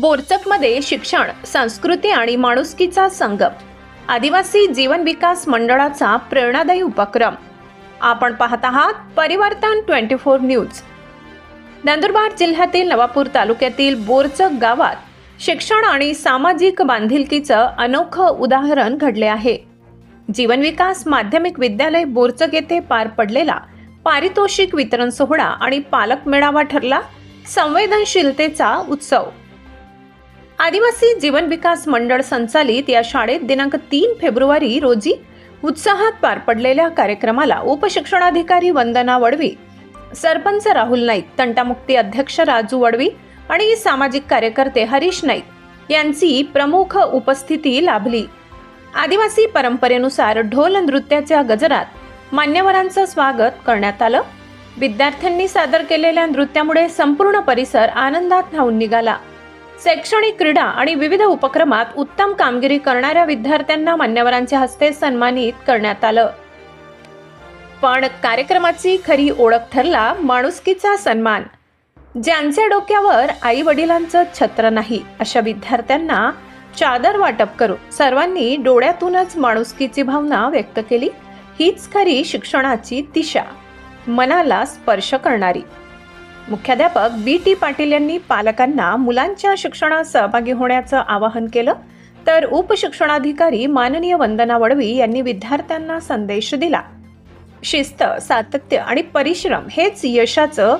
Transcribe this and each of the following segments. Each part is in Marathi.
बोरचकमध्ये शिक्षण संस्कृती आणि माणुसकीचा संगम आदिवासी जीवन विकास मंडळाचा प्रेरणादायी उपक्रम. आपण पाहत आहात परिवर्तन ट्वेंटी फोर न्यूज. नंदुरबार जिल्ह्यातील नवापूर तालुक्यातील बोरचक गावात शिक्षण आणि सामाजिक बांधिलकीचं अनोखं उदाहरण घडले आहे. जीवन विकास माध्यमिक विद्यालय बोरचक येथे पार पडलेला पारितोषिक वितरण सोहळा आणि पालक मेळावा ठरला संवेदनशीलतेचा उत्सव. आदिवासी जीवन विकास मंडळ संचालित या शाळेत दिनांक तीन फेब्रुवारी रोजी उत्साहात पार पडलेल्या कार्यक्रमाला उपशिक्षणाधिकारी वंदना वडवी सरपंच राहुल नाईक तंटामुक्ती अध्यक्ष राजू वडवी आणि सामाजिक कार्यकर्ते हरीश नाईक यांची प्रमुख उपस्थिती लाभली. आदिवासी परंपरेनुसार ढोल नृत्याच्या गजरात मान्यवरांचं स्वागत करण्यात आलं. विद्यार्थ्यांनी सादर केलेल्या नृत्यामुळे संपूर्ण परिसर आनंदात न्हावून निघाला. शैक्षणिक क्रीडा आणि विविध उपक्रमात उत्तम कामगिरी करणाऱ्या विद्यार्थ्यांना मान्यवरांच्या हस्ते सन्मानित करण्यात आलं. पण कार्यक्रमाची खरी ओळख ठरला माणुसकीचा सन्मान ज्यांच्या डोक्यावर आई वडिलांचं छत्र नाही अशा विद्यार्थ्यांना चादर वाटप करून सर्वांनी डोळ्यातूनच माणुसकीची भावना व्यक्त केली. हीच खरी शिक्षणाची दिशा मनाला स्पर्श करणारी. मुख्याध्यापक बी टी पाटील यांनी पालकांना मुलांच्या शिक्षणात सहभागी होण्याचं आवाहन केलं. तर उपशिक्षणाधिकारी माननीय वंदना वडवी यांनी विद्यार्थ्यांना संदेश दिला. शिस्त सातत्य आणि परिश्रम हेच यशाचं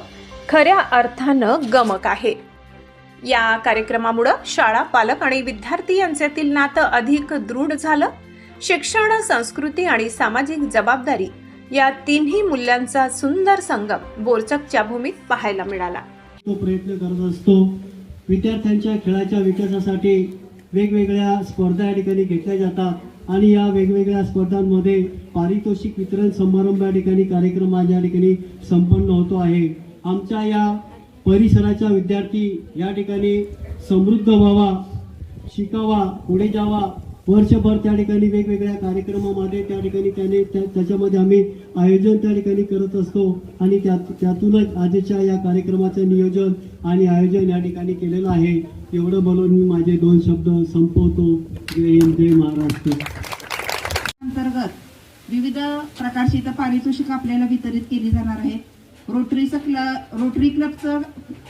खऱ्या अर्थानं गमक आहे. या कार्यक्रमामुळं शाळा पालक आणि विद्यार्थी यांच्यातील नातं अधिक दृढ झालं. शिक्षण संस्कृती आणि सामाजिक जबाबदारी या तिन्ही मूल्यांचा सुंदर संगम बोरचकच्या भूमीत पाहायला मिळाला. तो प्रयत्न करत असतो विद्यार्थ्यांच्या खेळाच्या विकासासाठी वेगवेगळ्या स्पर्धा या ठिकाणी घेतल्या जातात आणि या वेगवेगळ्या स्पर्धांमध्ये पारितोषिक वितरण समारंभ या ठिकाणी कार्यक्रम आज या ठिकाणी संपन्न होतो आहे. आमच्या या परिसराच्या विद्यार्थी या ठिकाणी समृद्ध व्हावा शिकावा पुढे जावा वर्षभर त्या ठिकाणी वेगवेगळ्या कार्यक्रमामध्ये त्या ठिकाणी त्याने त्या त्याच्यामध्ये आम्ही आयोजन त्या ठिकाणी करत असतो. आणि त्यात त्यातूनच आजच्या या कार्यक्रमाचं नियोजन आणि आयोजन या ठिकाणी केलेलं आहे. एवढं बोलून मी माझे दोन शब्द संपवतो. जय हिंद जय महाराष्ट्र. अंतर्गत विविध प्रकारची इथं पारितोषिक आपल्याला वितरित केली जाणार आहेत. रोटरीचं क्ल रोटरी क्लबचं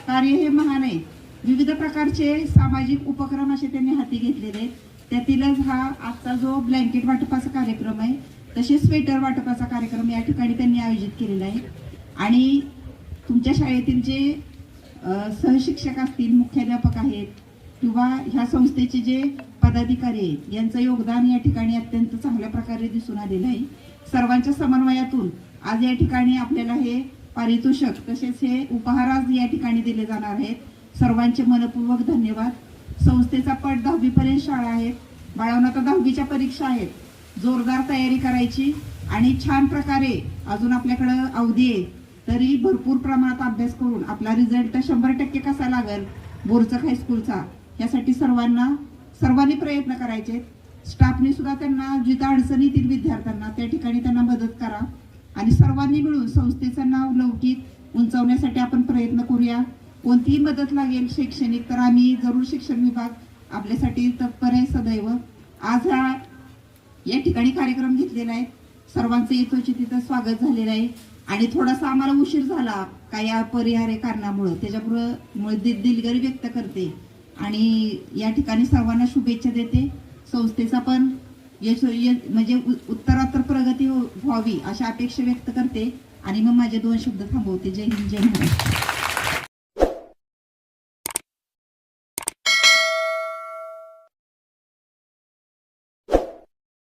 कार्य हे महान आहे. विविध प्रकारचे सामाजिक उपक्रम असे त्यांनी हाती घेतलेले आहेत. त्यातीलच हा आजचा जो ब्लँकेट वाटपाचा कार्यक्रम आहे तसेच स्वेटर वाटपाचा कार्यक्रम या ठिकाणी त्यांनी आयोजित केलेला आहे. आणि तुमच्या शाळेतील जे सहशिक्षक असतील मुख्याध्यापक आहेत किंवा ह्या संस्थेचे जे पदाधिकारी आहेत यांचं योगदान या ठिकाणी अत्यंत चांगल्या प्रकारे दिसून आलेलं आहे. सर्वांच्या समन्वयातून आज या ठिकाणी आपल्याला हे पारितोषक तसेच हे उपहार आज या ठिकाणी दिले जाणार आहेत. सर्वांचे मनपूर्वक धन्यवाद. संस्थेचा पट दहावीपर्यंत शाळा आहेत. बाळांना आता दहावीच्या परीक्षा आहेत. जोरदार तयारी करायची आणि छान प्रकारे अजून आपल्याकडं अवधी आहे. तरी भरपूर प्रमाणात अभ्यास करून आपला रिझल्ट तर शंभर टक्के कसा लागेल? बोरचक हायस्कूलचा यासाठी सर्वांना सर्वांनी प्रयत्न करायचे. स्टाफने सुद्धा त्यांना जिथं अडचणीतील विद्यार्थ्यांना त्या ठिकाणी त्यांना मदत करा. आणि सर्वांनी मिळून संस्थेचं नाव लौकिक उंचावण्यासाठी आपण प्रयत्न करूया. कोणतीही मदत लागेल शैक्षणिक तर आम्ही जरूर शिक्षण विभाग आपल्यासाठी तत्पर आहे सदैव. आज हा या ठिकाणी कार्यक्रम घेतलेला आहे. सर्वांचं यथोचित तिथं स्वागत झालेलं आहे. आणि थोडासा आम्हाला उशीर झाला काही अपरिहार्य कारणामुळं. त्याच्यामुळं मुळे दि- दिलगिरी व्यक्त करते. आणि या ठिकाणी सर्वांना शुभेच्छा देते. संस्थेचा पण यश म्हणजे उत्तरात्तर प्रगती व्हावी अशा अपेक्षा व्यक्त करते. आणि मग माझे दोन शब्द थांबवते. जय हिंद जय महाराष्ट्र.